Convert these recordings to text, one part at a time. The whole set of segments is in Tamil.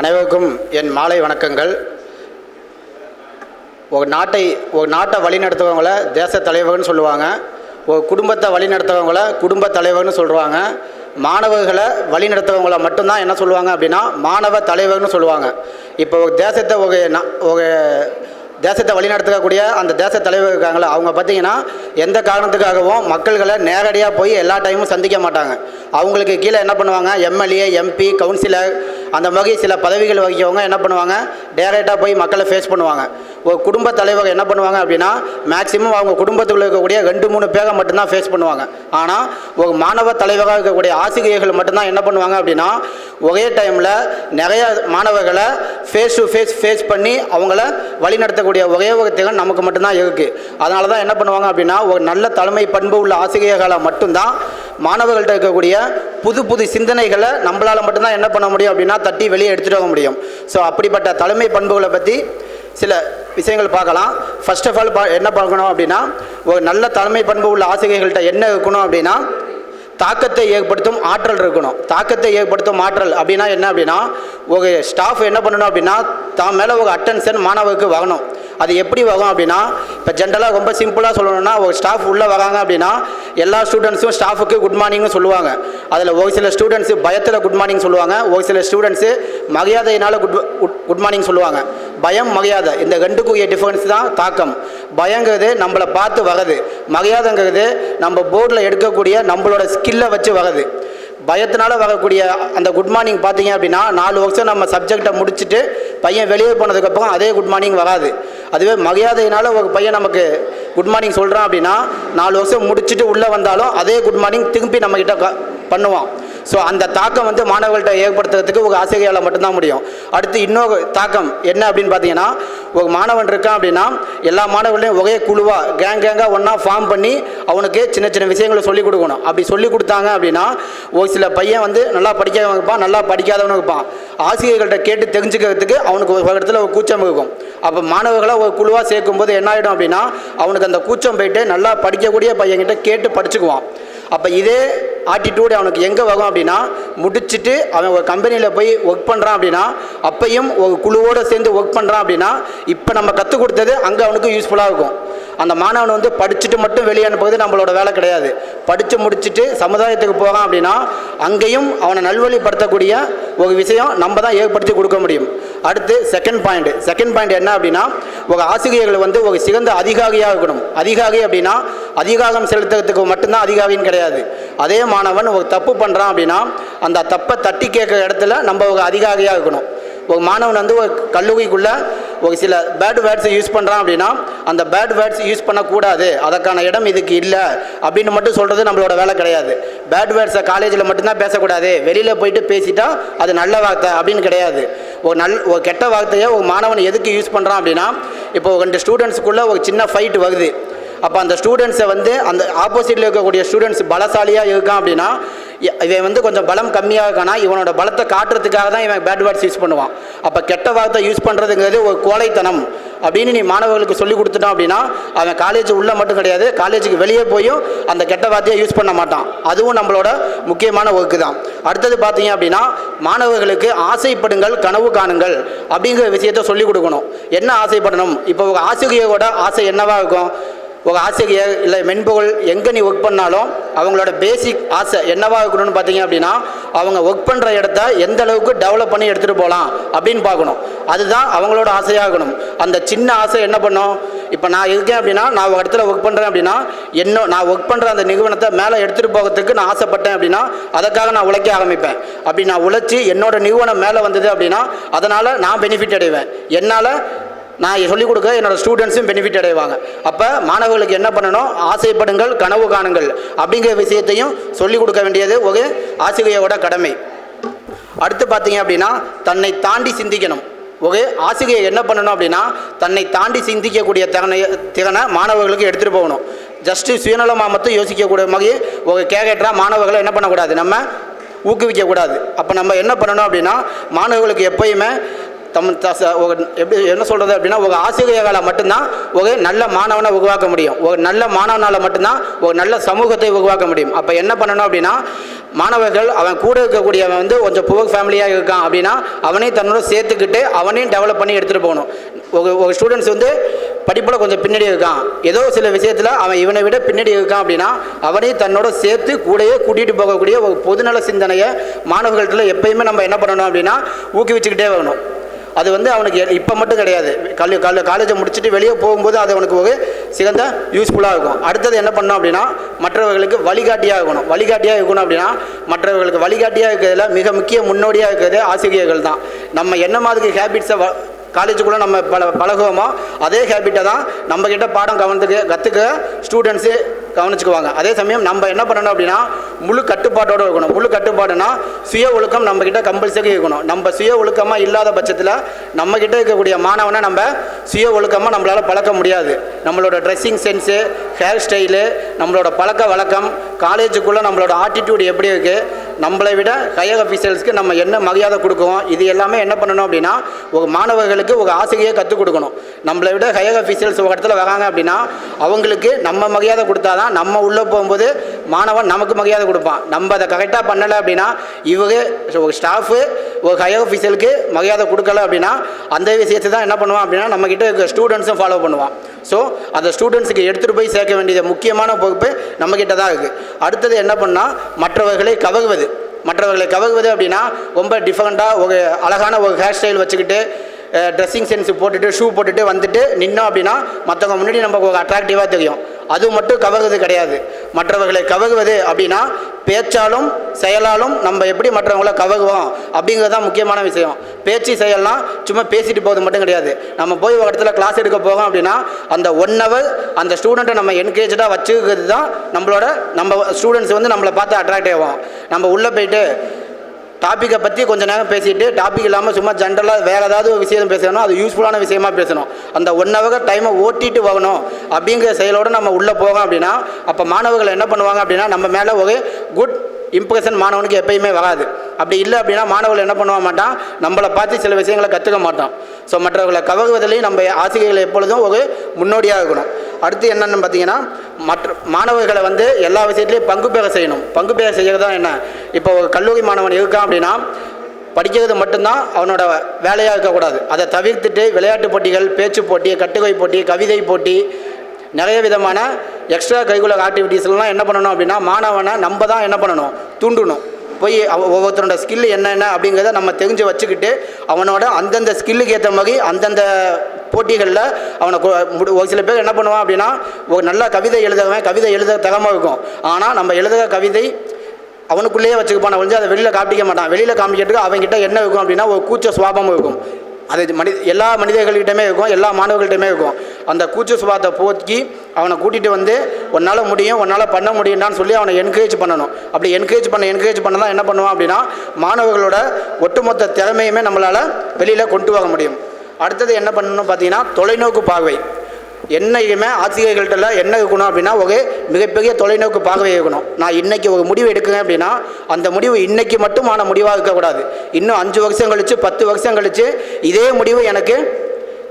அனைவருக்கும் என் மாலை வணக்கங்கள். ஒரு நாட்டை ஒரு நாட்டை வழிநடத்துவவங்கள தேச தலைவர்னு சொல்லுவாங்க. ஒரு குடும்பத்தை வழிநடத்துவவங்கள குடும்ப தலைவர்னு சொல்லுவாங்க மாணவர்களை வழிநடத்துவவங்கள மட்டும்தான் என்ன சொல்லுவாங்க அப்படின்னா மாணவ தலைவர்னு சொல்லுவாங்க. இப்போ ஒரு தேசத்தை ஒரு ஒரு தேசத்தை வழிநடத்தக்கூடிய அந்த தேச தலைவர் இருக்காங்களா அவங்க பார்த்தீங்கன்னா எந்த காரணத்துக்காகவும் மக்கள்களை நேரடியாக போய் எல்லா டைமும் சந்திக்க மாட்டாங்க. அவங்களுக்கு கீழே என்ன பண்ணுவாங்க? எம்எல்ஏ எம்பி கவுன்சிலர் அந்த மாதிரி சில பதவிகள் வகிக்கவங்க என்ன பண்ணுவாங்க? டேரெக்டாக போய் மக்களை ஃபேஸ் பண்ணுவாங்க. ஒரு குடும்ப தலைவர் என்ன பண்ணுவாங்க அப்படின்னா மேக்ஸிமம் அவங்க குடும்பத்துக்குள்ள இருக்கக்கூடிய ரெண்டு மூணு பேரை மட்டும்தான் ஃபேஸ் பண்ணுவாங்க. ஆனால் ஒரு மாணவ தலைவராக இருக்கக்கூடிய ஆசிரியர்கள் மட்டும்தான் என்ன பண்ணுவாங்க அப்படின்னா ஒரே டைமில் நிறைய மாணவர்களை ஃபேஸ் டு ஃபேஸ் ஃபேஸ் பண்ணி அவங்கள வழிநடத்தக்கூடிய ஒரே ஒரு திறன் நமக்கு மட்டும்தான் இருக்குது அதனால தான் என்ன பண்ணுவாங்க அப்படின்னா ஒரு நல்ல தலைமை பண்பு உள்ள ஆசிரியர்களை மட்டும்தான் மாணவர்கள்ட்ட இருக்கக்கூடிய புது புது சிந்தனைகளை நம்மளால் மட்டும்தான் என்ன பண்ண முடியும் அப்படின்னா தட்டி வெளியே எடுத்துகிட்டு வர முடியும். ஸோ அப்படிப்பட்ட தலைமை பண்புகளை பற்றி சில விஷயங்கள் பார்க்கலாம். ஃபர்ஸ்ட் ஆஃப் ஆல் பா என்ன பார்க்கணும் அப்படின்னா ஒரு நல்ல தலைமை பண்பு உள்ள ஆசிரியர்கள்ட்ட என்ன இருக்கணும் அப்படின்னா தாக்கத்தை ஏற்படுத்தும் ஆற்றல் இருக்கணும். தாக்கத்தை ஏற்படுத்தும் ஆற்றல் அப்படின்னா என்ன அப்படின்னா ஒரு ஸ்டாஃப் என்ன பண்ணணும் அப்படின்னா தான் மேலே ஒரு அட்டென்ஷன் மாணவருக்கு வரணும். அது எப்படி வரும் அப்படின்னா இப்போ ஜென்ரலாக ரொம்ப சிம்பிளாக சொல்லணும்னா ஒரு ஸ்டாஃப் உள்ளே வராங்க அப்படின்னா எல்லா ஸ்டூடெண்ட்ஸும் ஸ்டாஃபுக்கு குட் மார்னிங்னு சொல்லுவாங்க. அதில் ஒரு சில ஸ்டூடெண்ட்ஸு பயத்தில் குட் மார்னிங் சொல்லுவாங்க. ஒரு சில ஸ்டூடெண்ட்ஸு மரியாதையினால் குட் குட் மார்னிங் சொல்லுவாங்க. பயம் மரியாதை இந்த ரெண்டுக்குரிய டிஃபரன்ஸ் தான் தாக்கம். பயங்கிறது நம்மளை பார்த்து வர்றது. மரியாதைங்கிறது நம்ம போர்டில் எடுக்கக்கூடிய நம்மளோட ஸ்கில்லை வச்சு வர்றது. பயத்தினால வரக்கூடிய அந்த குட் மார்னிங் பார்த்தீங்க அப்படின்னா நாலு வருஷம் நம்ம சப்ஜெக்டை முடிச்சுட்டு பையன் வெளியே போனதுக்கப்புறம் அதே குட் மார்னிங் வராது. அதுவே மரியாதையினால் ஒரு பையன் நமக்கு குட் மார்னிங் சொல்கிறான் அப்படின்னா நாலு வருஷம் முடிச்சுட்டு உள்ளே வந்தாலும் அதே குட் மார்னிங் திரும்பி நம்மக்கிட்ட க- பண்ணுவான். ஸோ அந்த தாக்கம் வந்து மாணவர்கள்ட்ட ஏற்படுத்துறதுக்கு ஒரு ஆசிரியரால் மட்டும்தான் முடியும். அடுத்து இன்னொரு தாக்கம் என்ன அப்படின்னு பார்த்தீங்கன்னா ஒரு மாணவன் இருக்கான் அப்படின்னா எல்லா மாணவர்களையும் ஒரே குழுவாக கேங் கேங்காக ஒன்றா ஃபார்ம் பண்ணி அவனுக்கு சின்ன சின்ன விஷயங்களை சொல்லிக் கொடுக்கணும். அப்படி சொல்லிக் கொடுத்தாங்க அப்படின்னா ஒரு சில பையன் வந்து நல்லா படிக்காதவன் இருப்பான் நல்லா படிக்காதவனும் இருப்பான். ஆசிரியர்கள்ட்ட கேட்டு தெரிஞ்சுக்கிறதுக்கு அவனுக்கு ஒரு இடத்துல ஒரு கூச்சம் இருக்கும். அப்போ மாணவர்களை ஒரு குழுவாக சேர்க்கும்போது என்ன ஆகிடும் அப்படின்னா அவனுக்கு அந்த கூச்சம் போயிட்டு நல்லா படிக்கக்கூடிய பையன்கிட்ட கேட்டு படிச்சுக்குவான். அப்போ இதே ஆட்டிடியூடு அவனுக்கு எங்கே வரும் அப்படின்னா முடிச்சுட்டு அவன் ஒரு கம்பெனியில் போய் ஒர்க் பண்ணுறான் அப்படின்னா அப்பையும் ஒரு குழுவோடு சேர்ந்து ஒர்க் பண்ணுறான் அப்படின்னா இப்போ நம்ம கற்றுக் கொடுத்தது அங்கே அவனுக்கு யூஸ்ஃபுல்லாக இருக்கும். அந்த மாணவன் வந்து படிச்சுட்டு மட்டும் வெளியே அனுப்புவது நம்மளோட வேலை கிடையாது. படித்து முடிச்சுட்டு சமுதாயத்துக்கு போகிறான் அப்படின்னா அங்கேயும் அவனை நல்வழிப்படுத்தக்கூடிய ஒரு விஷயம் நம்ம தான் ஏற்படுத்தி கொடுக்க முடியும். அடுத்து செகண்ட் பாயிண்ட் செகண்ட் பாயிண்ட் என்ன அப்படின்னா ஒரு ஆசிரியர்கள் வந்து ஒரு சிறந்த அதிகாரியாக இருக்கணும். அதிகாரி அப்படின்னா அதிகாரம் செலுத்துறதுக்கு மட்டும்தான் அதிகாரின்னு கிடையாது. அதே மாணவன் ஒரு தப்பு பண்ணுறான் அப்படின்னா அந்த தப்பை தட்டி கேட்குற இடத்துல நம்ம ஒரு அதிகாரியாக இருக்கணும். ஒரு மாணவன் வந்து ஒரு கல்லூரிக்குள்ளே ஒரு சில பேட் வேர்ட்ஸை யூஸ் பண்ணுறான் அப்படின்னா அந்த பேட் வேர்ட்ஸ் யூஸ் பண்ணக்கூடாது. அதற்கான இடம் இதுக்கு இல்லை. அப்படின்னு மட்டும் சொல்கிறது நம்மளோட வேலை கிடையாது. பேட் வேர்ட்ஸை காலேஜில் மட்டும்தான் பேசக்கூடாது. வெளியில் போயிட்டு பேசிட்டா அது நல்ல வார்த்தை அப்படின்னு கிடையாது. ஒரு நல் ஒரு கெட்ட வார்த்தையை ஒரு மாணவன் எதுக்கு யூஸ் பண்ணுறான் அப்படின்னா இப்போ ரெண்டு ஸ்டூடெண்ட்ஸுக்குள்ளே ஒரு சின்ன ஃபைட் வருது. அப்போ அந்த ஸ்டூடெண்ட்ஸை வந்து அந்த ஆப்போசிட்டில் இருக்கக்கூடிய ஸ்டூடெண்ட்ஸ் பலசாலியாக இருக்கான் அப்படின்னா இவன் வந்து கொஞ்சம் பலம் கம்மியாக இருக்கானா இவனோட பலத்தை காட்டுறதுக்காக தான் இவன் பேட் வேர்ட்ஸ் யூஸ் பண்ணுவான். அப்போ கெட்ட வார்த்தை யூஸ் பண்ணுறதுங்கிறது ஒரு கோழைத்தனம். அப்படின்னு நீ மாணவர்களுக்கு சொல்லி கொடுத்துட்டான் அப்படின்னா அவன் காலேஜ் உள்ளே மட்டும் கிடையாது காலேஜுக்கு வெளியே போயும் அந்த கெட்ட வார்த்தையை யூஸ் பண்ண மாட்டான். அதுவும் நம்மளோட முக்கியமான ஒர்க்கு தான். அடுத்தது பார்த்தீங்க அப்படின்னா மாணவர்களுக்கு ஆசைப்படுங்கள் கனவு காணுங்கள் அப்படிங்கிற விஷயத்த சொல்லிக் கொடுக்கணும். என்ன ஆசைப்படணும்? இப்போ ஒரு ஆசிரியரோட ஆசை என்னவாக இருக்கும்? ஒரு ஆசிரியர் இல்லை மென்பொருள் எங்கே நீ ஒர்க் பண்ணாலும் அவங்களோட பேசிக் ஆசை என்னவாக இருக்கணும்னு பார்த்தீங்க அப்படின்னா அவங்க ஒர்க் பண்ணுற இடத்த எந்த அளவுக்கு டெவலப் பண்ணி எடுத்துகிட்டு போகலாம் அப்படின்னு பார்க்கணும். அதுதான் அவங்களோட ஆசையாக இருக்கணும். அந்த சின்ன ஆசை என்ன பண்ணும்? இப்போ நான் இருக்கேன் அப்படின்னா நான் ஒரு இடத்துல ஒர்க் பண்ணுறேன் அப்படின்னா என்ன நான் ஒர்க் பண்ணுற அந்த நிறுவனத்தை மேலே எடுத்துகிட்டு போகிறதுக்கு நான் ஆசைப்பட்டேன் அப்படின்னா அதுக்காக நான் உழைக்க ஆரம்பிப்பேன். அப்படி நான் உழைச்சி என்னோட நிறுவனம் மேலே வந்தது அப்படின்னா அதனால் நான் பெனிஃபிட் அடைவேன். என்னால் நான் சொல்லிக் கொடுக்க என்னோட ஸ்டூடெண்ட்ஸும் பெனிஃபிட் அடைவாங்க. அப்போ மாணவர்களுக்கு என்ன பண்ணணும்? ஆசைப்படுங்கள் கனவு காணுங்கள். அப்படிங்கிற விஷயத்தையும் சொல்லிக் கொடுக்க வேண்டியது ஒரு ஆசிரியரோட கடமை. அடுத்து பார்த்தீங்க அப்படின்னா தன்னை தாண்டி சிந்திக்கணும். ஒரு ஆசிரியர் என்ன பண்ணணும் அப்படின்னா தன்னை தாண்டி சிந்திக்கக்கூடிய திறனை திறனை மாணவர்களுக்கு எடுத்துகிட்டு போகணும். ஜஸ்ட்டு சுயநலமாக மட்டும் யோசிக்கக்கூடிய மாதிரி ஒரு கேரக்டராக மாணவர்களை என்ன பண்ணக்கூடாது? நம்ம ஊக்குவிக்கக்கூடாது. அப்போ நம்ம என்ன பண்ணணும் அப்படின்னா மாணவர்களுக்கு எப்பயுமே தம் தச எப்படி என்ன சொல்கிறது அப்படின்னா ஒரு ஆசிரியர்களால் மட்டும்தான் ஒரு நல்ல மாணவனை உருவாக்க முடியும். ஒரு நல்ல மாணவனால் மட்டும்தான் ஒரு நல்ல சமூகத்தை உருவாக்க முடியும். அப்போ என்ன பண்ணணும் அப்படின்னா மாணவர்கள் அவன் கூட இருக்கக்கூடியவன் வந்து கொஞ்சம் புவர் ஃபேமிலியாக இருக்கான் அப்படின்னா அவனையும் தன்னோட சேர்த்துக்கிட்டு அவனையும் டெவலப் பண்ணி எடுத்துகிட்டு போகணும். ஒரு ஒரு ஸ்டூடெண்ட்ஸ் வந்து படிப்பில் கொஞ்சம் பின்னாடி இருக்கான். ஏதோ சில விஷயத்தில் அவன் இவனை விட பின்னாடி இருக்கான் அப்படின்னா அவனையும் தன்னோட சேர்த்து கூடயே கூட்டிகிட்டு போகக்கூடிய ஒரு பொதுநல சிந்தனையை மாணவர்கள்ட்ட எப்பயுமே நம்ம என்ன பண்ணணும் அப்படின்னா ஊக்குவிச்சுக்கிட்டே வரணும். அது வந்து அவனுக்கு இப்போ மட்டும் கிடையாது. கல்வி கல் காலேஜை முடிச்சுட்டு வெளியே போகும்போது அது அவனுக்கு ஒரு சிறந்த யூஸ்ஃபுல்லாக இருக்கும். அடுத்தது என்ன பண்ணோம் அப்படின்னா மற்றவர்களுக்கு வழிகாட்டியாக இருக்கணும். வழிகாட்டியாக இருக்கணும் அப்படின்னா மற்றவர்களுக்கு வழிகாட்டியாக இருக்கிறதுல மிக முக்கிய முன்னோடியாக இருக்கிறது ஆசிரியர்கள் தான். நம்ம என்ன மாதிரி ஹேபிட்ஸை வ காலேஜுக்குள்ளே நம்ம பல பழகுவோமோ அதே ஹேபிட்டை தான் நம்மக்கிட்ட பாடம் கவனத்துக்கு கற்றுக்க ஸ்டூடெண்ட்ஸு கவனிச்சுக்குவாங்க. அதே சமயம் நம்ம என்ன பண்ணணும் அப்படின்னா முழு கட்டுப்பாட்டோடு இருக்கணும். முழு கட்டுப்பாடுனா சுய ஒழுக்கம் நம்மக்கிட்ட கம்பல்சரி இருக்கணும். நம்ம சுய ஒழுக்கமாக இல்லாத பட்சத்தில் நம்மக்கிட்ட இருக்கக்கூடிய மாணவனை நம்ம சுய ஒழுக்கமாக நம்மளால் பழக்க முடியாது. நம்மளோட ட்ரெஸ்ஸிங் சென்ஸு ஹேர் ஸ்டைலு நம்மளோட பழக்க வழக்கம் காலேஜுக்குள்ளே நம்மளோட ஆட்டிடியூட் எப்படி இருக்குது நம்மளை விட ஹையர் அஃபீஷியல்ஸ்க்கு நம்ம என்ன மரியாதை கொடுக்குவோம் இது எல்லாமே என்ன பண்ணணும் அப்படின்னா ஒரு மாணவர்களுக்கு ஒரு ஆசிரியை கற்றுக் கொடுக்கணும். நம்மளை விட ஹையர் அஃபீஷியல்ஸ் ஒரு இடத்துல வராங்க அப்படின்னா அவங்களுக்கு நம்ம மரியாதை கொடுத்தா தான் நம்ம உள்ளே போகும்போது மாணவன் நமக்கு மரியாதை கொடுப்பான். நம்ம அதை கரெக்டாக பண்ணலை அப்படின்னா இவங்க ஒரு ஸ்டாஃபு ஒரு ஹையர் ஆஃபீஸருக்கு மரியாதை கொடுக்கல அப்படின்னா அந்த விஷயத்தை தான் என்ன பண்ணுவான் அப்படின்னா நம்மக்கிட்ட இருக்க ஸ்டூடெண்ட்ஸும் ஃபாலோ பண்ணுவான். ஸோ அந்த ஸ்டூடெண்ட்ஸுக்கு எடுத்துகிட்டு போய் சேர்க்க வேண்டியது முக்கியமான பொறுப்பு நம்மக்கிட்ட தான் இருக்குது அடுத்தது என்ன பண்ணால் மற்றவர்களை கவகுவது மற்றவர்களை கவகுவது அப்படின்னா ரொம்ப டிஃப்ரெண்ட்டாக ஒரு அழகான ஒரு ஹேர் ஸ்டைல் வச்சுக்கிட்டு ட்ரெஸ்ஸிங் சென்ஸ் போட்டுட்டு ஷூ போட்டுட்டு வந்துட்டு நின்னோம் அப்படின்னா மற்றவங்க முன்னாடி நமக்கு ஒரு அட்ராக்டிவாக தெரியும். அது மட்டும் கவகுவது கிடையாது. மற்றவர்களை கவகுவது அப்படின்னா பேச்சாலும் செயலாலும் நம்ம எப்படி மற்றவங்கள கவகுவோம் அப்படிங்கிறது தான் முக்கியமான விஷயம். பேச்சு செயல்லாம் சும்மா பேசிட்டு போகிறது மட்டும் கிடையாது. நம்ம போய் ஒரு இடத்துல கிளாஸ் எடுக்க போகிறோம் அப்படின்னா அந்த ஒன் ஹவர் அந்த ஸ்டூடெண்ட்டை நம்ம என்கரேஜாக வச்சுக்கிறது தான் நம்மளோட நம்ம ஸ்டூடெண்ட்ஸ் வந்து நம்மளை பார்த்து அட்ராக்ட் ஆகும் நம்ம உள்ளே போயிட்டு டாப்பிக்கை பற்றி கொஞ்ச நேரம் பேசிட்டு டாபிக் இல்லாமல் சும்மா ஜென்ரலாக வேறு ஏதாவது ஒரு விஷயம் பேசணும் அது யூஸ்ஃபுல்லான விஷயமா பேசணும். அந்த ஒன் ஹவர் டைமை ஓட்டிட்டு வரணும் அப்படிங்கிற செயலோடு நம்ம உள்ளே போகிறோம் அப்படின்னா அப்போ மாணவர்கள் என்ன பண்ணுவாங்க அப்படின்னா நம்ம மேலே ஒரு குட் இம்ப்ரெஷன் மாணவனுக்கு எப்பயுமே வராது. அப்படி இல்லை அப்படின்னா மாணவர்கள் என்ன பண்ணுவ மாட்டான் நம்மளை பார்த்து சில விஷயங்களை கற்றுக்க மாட்டோம் ஸோ மற்றவர்களை கவகுவதிலையும் நம்ம ஆசிரியர்கள் எப்பொழுதும் ஒரு முன்னோடியாக இருக்கணும். அடுத்து என்னென்னு பார்த்தீங்கன்னா மற்ற மாணவர்களை வந்து எல்லா விஷயத்துலையும் பங்கு பெற செய்யணும். பங்கு பெற செய்கிறது தான் என்ன? இப்போ ஒரு கல்லூரி மாணவன் இருக்கான் அப்படின்னா படிக்கிறது மட்டும்தான் அவனோட வேலையாக இருக்கக்கூடாது. அதை தவிர்த்துட்டு விளையாட்டு போட்டிகள் பேச்சு போட்டி கட்டுகை போட்டி கவிதை போட்டி நிறைய விதமான எக்ஸ்ட்ரா கரிக்குலர் ஆக்டிவிட்டீஸ்லாம் என்ன பண்ணணும் அப்படின்னா மாணவனை நம்ம தான் என்ன பண்ணணும்? தூண்டணும். போய் ஒவ்வொருத்தரோட ஸ்கில் என்னென்ன அப்படிங்கிறத நம்ம தெரிஞ்சு வச்சுக்கிட்டு அவனோட அந்தந்த ஸ்கில்லுக்கு ஏற்ற மாதிரி அந்தந்த போட்டிகளில் அவனை ஒரு சில பேர் என்ன பண்ணுவான் அப்படின்னா ஒரு நல்ல கவிதை எழுதவன் கவிதை எழுத தகமாக இருக்கும். ஆனால் நம்ம எழுதுகிற கவிதை அவனுக்குள்ளேயே வச்சுக்கப்பான. ஒழிஞ்சு அதை வெளியில் காமிக்க மாட்டான். வெளியில் காமிக்கிறதுக்கு அவன்கிட்ட என்ன இருக்கும் அப்படின்னா ஒரு கூச்ச சுவாபம் இருக்கும். அது மனித எல்லா மனிதர்கள்கிட்டமே இருக்கும் எல்லா மாணவர்கள்ட்டையுமே இருக்கும். அந்த கூச்ச சுபாத்தை போக்கி அவனை கூட்டிகிட்டு வந்து உன்னால் முடியும் உன்னால் பண்ண முடியும்னான்னு சொல்லி அவனை என்கரேஜ் பண்ணணும். அப்படி என்கரேஜ் பண்ண என்கரேஜ் பண்ண தான் என்ன பண்ணுவான் அப்படின்னா மாணவர்களோட ஒட்டுமொத்த திறமையுமே நம்மளால் வெளியில் கொண்டு வர முடியும். அடுத்தது என்ன பண்ணணும் பார்த்தீங்கன்னா தொலைநோக்கு பார்வை. என்னைக்குமே ஆசிரியர்கள்ட்ட என்ன இருக்கணும் அப்படின்னா ஒரு மிகப்பெரிய தொலைநோக்கு பார்வை இருக்கணும் நான் இன்னைக்கு ஒரு முடிவு எடுக்கிறேன் அப்படின்னா அந்த முடிவு இன்னைக்கு மட்டுமான முடிவாக இருக்கக்கூடாது. இன்னும் அஞ்சு வருஷம் கழித்து பத்து வருஷம் கழித்து இதே முடிவு எனக்கு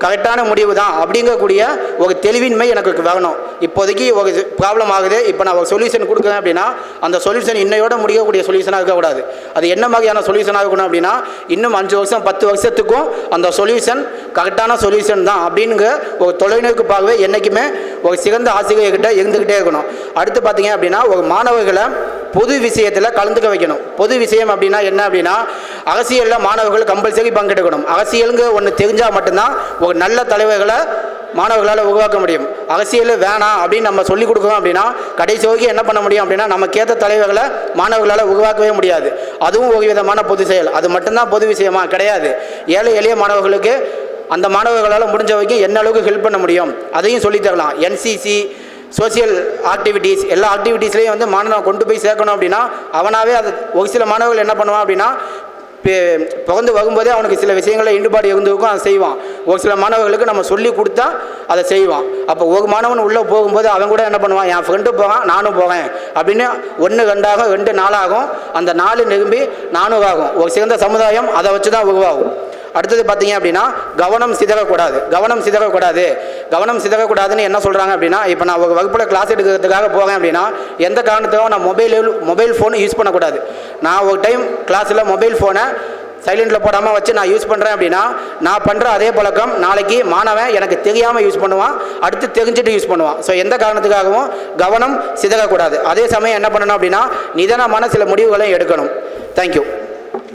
கரெக்டான முடிவு தான் அப்படிங்கக்கூடிய ஒரு தெளிவின்மை எனக்கு வரணும் இப்போதைக்கு ஒரு ப்ராப்ளம் ஆகுது. இப்போ நான் ஒரு சொல்யூஷன் கொடுக்குறேன் அப்படின்னா அந்த சொல்யூஷன் இன்னையோட முடியக்கூடிய சொல்யூஷனாக இருக்கக்கூடாது. அது என்ன மாதிரியான சொல்யூஷனாக இருக்கணும் அப்படின்னா இன்னும் அஞ்சு வருஷம் பத்து வருஷத்துக்கும் அந்த சொல்யூஷன் கரெக்டான சொல்யூஷன் தான் அப்படிங்கிற ஒரு தொலைநோக்கு பார்வை என்றைக்குமே ஒரு சிறந்த ஆசிரியர்கிட்ட இருந்துக்கிட்டே இருக்கணும். அடுத்து பார்த்தீங்க அப்படின்னா ஒரு மாணவர்களை பொது விஷயத்தில் கலந்துக்க வைக்கணும். பொது விஷயம் அப்படின்னா என்ன அப்படின்னா அரசியலில் மாணவர்கள் கம்பல்சரி பங்கெடுக்கணும். அரசியலுங்க ஒன்று தெரிஞ்சால் மட்டும்தான் ஒரு நல்ல தலைவர்களை மாணவர்களால் உருவாக்க முடியும். அரசியல் வேணாம் அப்படின்னு நம்ம சொல்லிக் கொடுக்குறோம் அப்படின்னா கடைசி வரைக்கும் என்ன பண்ண முடியும் அப்படின்னா நமக்கேற்ற தலைவர்களை மாணவர்களால் உருவாக்கவே முடியாது. அதுவும் ஒரு விதமான பொது செயல். அது மட்டும்தான் பொது விஷயமா? கிடையாது. ஏழை எளிய மாணவர்களுக்கு அந்த மாணவர்களால் முடிஞ்ச வரைக்கும் என்ன அளவுக்கு ஹெல்ப் பண்ண முடியும்? அதையும் சொல்லித் தரலாம். என்சிசி சோசியல் ஆக்டிவிட்டீஸ் எல்லா ஆக்டிவிட்டீஸ்லேயும் வந்து மாணவன் கொண்டு போய் சேர்க்கணும் அப்படின்னா அவனாவே அது ஒரு சில மாணவர்கள் என்ன பண்ணுவான் அப்படின்னா பிறந்து வரும்போதே அவனுக்கு சில விஷயங்களில் ஈடுபாடு இருந்திருக்கும் அதை செய்வான். ஒரு சில மாணவர்களுக்கு நம்ம சொல்லி கொடுத்தா அதை செய்வான். அப்போ ஒரு மாணவன் உள்ளே போகும்போது அவன் கூட என்ன பண்ணுவான்? என் ஃப்ரெண்டு போவான் நானும் போவேன் அப்படின்னு ஒன்று ரெண்டாகும் ரெண்டு நாளாகும். அந்த நாலு நிரும்பி நானும் ஆகும் ஒரு சிறந்த சமுதாயம் அதை வச்சு தான் உருவாகும். அடுத்தது பார்த்தீங்க அப்படின்னா கவனம் சிதறக்கூடாது. கவனம் சிதறக்கூடாது. கவனம் சிதறக்கூடாதுன்னு என்ன சொல்கிறாங்க அப்படின்னா இப்போ நான் ஒரு வகுப்பில் கிளாஸ் எடுக்கிறதுக்காக போகிறேன் அப்படின்னா எந்த காரணத்துக்கும் நான் மொபைல் மொபைல் ஃபோன் யூஸ் பண்ணக்கூடாது. நான் ஒரு டைம் கிளாஸில் மொபைல் ஃபோனை சைலண்டில் போடாமல் வச்சு நான் யூஸ் பண்ணுறேன் அப்படின்னா நான் பண்ணுற அதே பழக்கம் நாளைக்கு மாணவன் எனக்கு தெரியாமல் யூஸ் பண்ணுவான். அடுத்து தெரிஞ்சுட்டு யூஸ் பண்ணுவான். ஸோ எந்த காரணத்துக்காகவும் கவனம் சிதறக்கூடாது. அதே சமயம் என்ன பண்ணணும் அப்படின்னா நிதானமான சில முடிவுகளையும் எடுக்கணும். தேங்க்யூ